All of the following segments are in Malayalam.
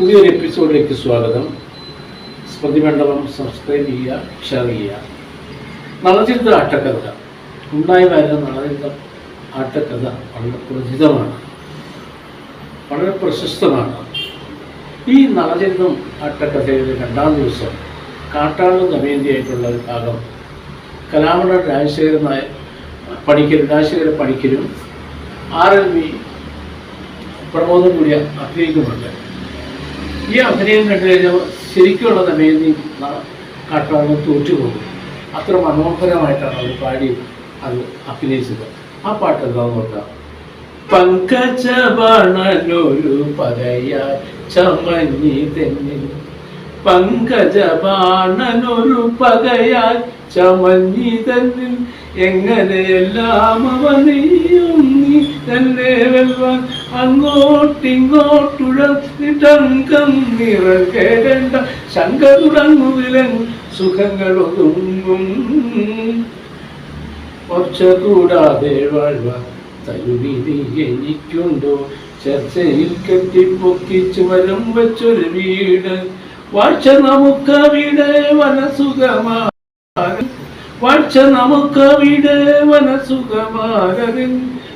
പുതിയൊരു എപ്പിസോഡിലേക്ക് സ്വാഗതം. സ്മൃതിമണ്ഡലം സബ്സ്ക്രൈബ് ചെയ്യുക ഷെയർ ചെയ്യുക. നളചരിത്ര ആട്ടക്കഥ. ഉണ്ടായി വരുന്ന നളചരിത്ര ആട്ടക്കഥ വളരെ പ്രചിതമാണ് വളരെ പ്രശസ്തമാണ്. ഈ നളചരിതം ആട്ടക്കഥയുടെ രണ്ടാം ദിവസം കാട്ടാളു ദമയന്തിയായിട്ടുള്ള ഒരു ഭാഗം കലാമണ രാജശേഖരൻ നായ പണിക്കരും രാജശേഖര പണിക്കരും ആർ എൽ വി പ്രമോദം കൂടി അഭിനയിക്കുന്നുണ്ട്. ഈ അഭിനയം കണ്ടു കഴിഞ്ഞാൽ ശരിക്കുള്ള ദമയന്തി കാട്ടാൾ തോറ്റുപോകും അത്ര മനോഹരമായിട്ടാണ് അവർ പാടി അത് അഭിനയിച്ചത്. ആ പാട്ട് എന്താന്ന് നോക്കാം. പങ്കജബണനൊരു പകയാ ചമഞ്ഞി തെന്നിൽ. പങ്കജബാണനൊരു പകയാൽ ചമഞ്ഞി തന്നിൽ. എങ്ങനെയെല്ലാം അവനെയും നീ തന്നെ വെൽവാൻ അങ്ങോട്ടിങ്ങോട്ടുഴന്നിട്ടങ്കം നിറക്കേണ്ട ശങ്ക തുടങ്ങുവിലൻ സുഖങ്ങളൊതുങ്ങും. ഒച്ച കൂടാതെ വാഴ്വാൻ തരുവിധി എനിക്കുണ്ടോ? ചർച്ചയിൽ കെട്ടിപ്പൊക്കിച്ചു വരും വെച്ചൊരു വീട്. വാഴ്ച നമുക്ക് വീട് വനസുഖമാ വാഴ്ച നമുക്കവിടെ വീട് വനസുഖമാരൻ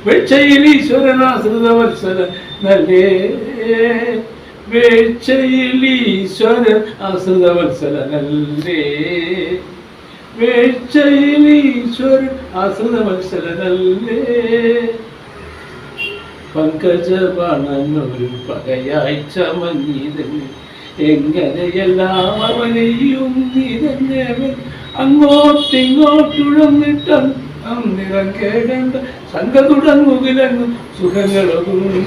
വെച്ചയിൽ ഈശ്വരനാശ്രിത വത്സര നല്ലേ? വേഴ്ചയിൽ ഈശ്വരൻ ആശ്രിത വത്സല നല്ലേ? വേഴ്ചയിൽ ഈശ്വരൻ ആശ്രിത വത്സല നല്ലേ? പങ്കജബണനൊരു പകയായി ചമഞ്ഞിതന്നെ. എങ്ങനെയെല്ലാം അവനെയും നിരഞ്ഞവൻ അങ്ങോട്ടിങ്ങോട്ടുഴന്നിട്ടും അന്നിറം കേടേണ്ട സംഘ തുടങ്ങുകിലങ്ങും സുഖങ്ങളൊതുങ്ങും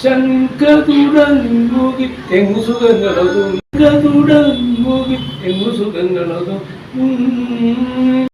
ശങ്ക തുടങ്ങുകി എങ്ങു സുഖങ്ങളതും തുടങ്ങുകി എങ്ങു സുഖങ്ങളതും